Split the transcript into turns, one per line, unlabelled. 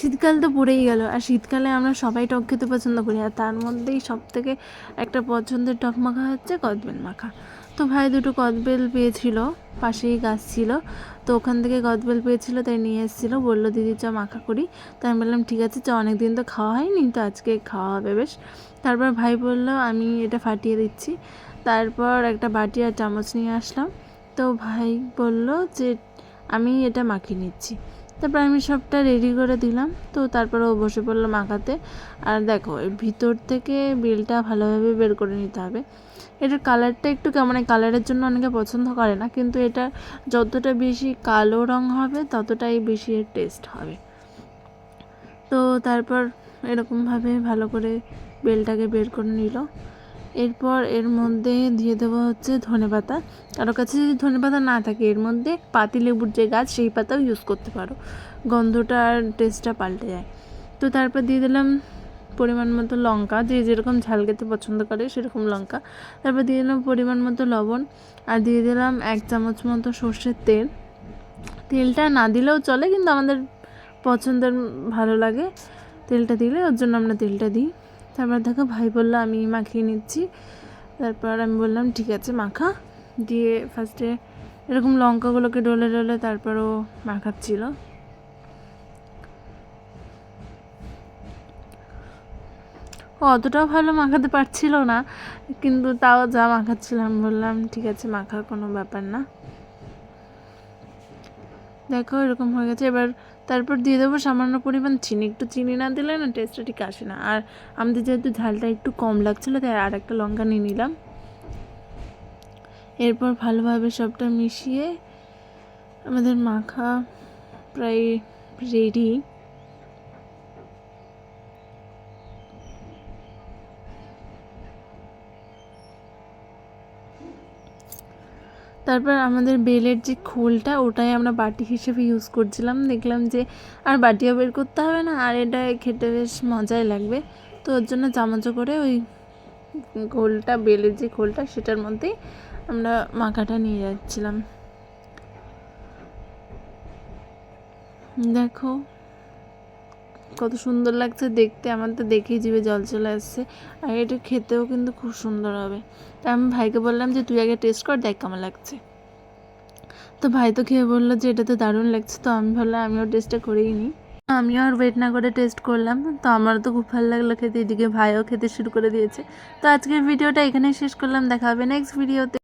শীতকাল তো পড়েই গেল, আর শীতকালে আমরা সবাই টক খেতে পছন্দ করি, আর তার মধ্যেই সব থেকে একটা পছন্দের টক মাখা হচ্ছে কদবেল মাখা। তো ভাই দুটো কদবেল পেয়েছিল, পাশেই গাছ ছিল, তো ওখান থেকে কদবেল পেয়েছিল, তাই নিয়ে এসেছিল, বলল, দিদি, চ মাখা করি। তাই আমি বললাম, ঠিক আছে, চ অনেক দিন তো খাওয়া হয়নি, তো আজকে খাওয়া হবে বেশ। তারপর ভাই বলল, আমি এটা ফাটিয়ে দিচ্ছি। তারপর একটা বাটি আর চামচ নিয়ে আসলাম। তো ভাই বলল যে, আমি এটা মাখিয়ে নিচ্ছি। তারপর আমি সবটা রেডি করে দিলাম। তো তারপর ও বসে পড়লাম আঁকাতে আর দেখো ভিতর থেকে বেলটা ভালোভাবে বের করে নিতে হবে। এটার কালারটা একটু কেমন কালারের জন্য অনেকে পছন্দ করে না, কিন্তু এটা যতটা বেশি কালো রং হবে, ততটাই বেশি এর টেস্ট হবে। তো তারপর এরকমভাবে ভালো করে বেলটাকে বের করে নিল। এরপর এর মধ্যে দিয়ে দেবো হচ্ছে ধনে পাতা। কারও কাছে যদি ধনে পাতা না থাকে, এর মধ্যে পাতি লেবুর যে গাছ, সেই পাতাও ইউজ করতে পারো। গন্ধটা আর টেস্টটা পাল্টে যায়। তো তারপর দিয়ে দিলাম পরিমাণ মতো লঙ্কা। যে যেরকম ঝাল খেতে পছন্দ করে, সেরকম লঙ্কা। তারপর দিয়ে দিলাম পরিমাণ মতো লবণ। আর দিয়ে দিলাম এক চামচ মতো সর্ষের তেল। তেলটা না দিলেও চলে, কিন্তু আমাদের পছন্দের ভালো লাগে তেলটা দিলে, ওর জন্য আমরা তেলটা দিই। তারপর দেখো ভাই বলল, আমি মাখিয়ে নিচ্ছি। তারপর আমি বললাম, ঠিক আছে, মাখা। দিয়ে ফার্স্টে এরকম লঙ্কাগুলোকে ডলে ডলে তারপরও মাখাচ্ছিল। অতটাও ভালো মাখাতে পারছিল না, কিন্তু তাও যা মাখাচ্ছিলাম, বললাম, ঠিক আছে মাখা কোনো ব্যাপার না। দেখো, এরকম হয়ে গেছে। এবার তারপর দিয়ে দেবো সামান্য পরিমাণ চিনি। একটু চিনি না দিলে না টেস্টটা ঠিক আসে না। আর আমাদের যেহেতু ঝালটা একটু কম লাগছিল, তাই আর একটা লঙ্কা নিয়ে নিলাম। এরপর ভালোভাবে সবটা মিশিয়ে আমাদের মাখা প্রায় রেডি তারপর আমাদের বেলের যে খোলটা, ওটাই আমরা বাটি হিসেবে ইউজ করছিলাম। দেখলাম যে আর বাটিও বের করতে হবে না, আর এটা খেতে বেশ মজাই লাগবে। তো ওর জন্য চামচও করে ওই খোলটা, বেলের যে খোলটা, সেটার মধ্যেই আমরা মাখাটা নিয়ে যাচ্ছিলাম। দেখো কত সুন্দর লাগছে দেখতে, আমার তো দেখেই জিভে জল চলে আসছে। আর এটা খেতেও কিন্তু খুব সুন্দর হবে। তা আমি ভাইকে বললাম যে, তুই আগে টেস্ট কর, দেখ কেমন লাগছে। তো ভাই তো খেয়ে বলল যে, এটা তো দারুণ লাগছে। তো আমি ভাবলাম, আমিও টেস্টটা করেই নিই। আমিও আর ওয়েট না করে টেস্ট করলাম। তো আমারও তো খুব ভালো লাগল খেতে। এদিকে ভাইও খেতে শুরু করে দিয়েছে। তো আজকের ভিডিওটা এখানেই শেষ করলাম। দেখা হবে নেক্সট ভিডিওতে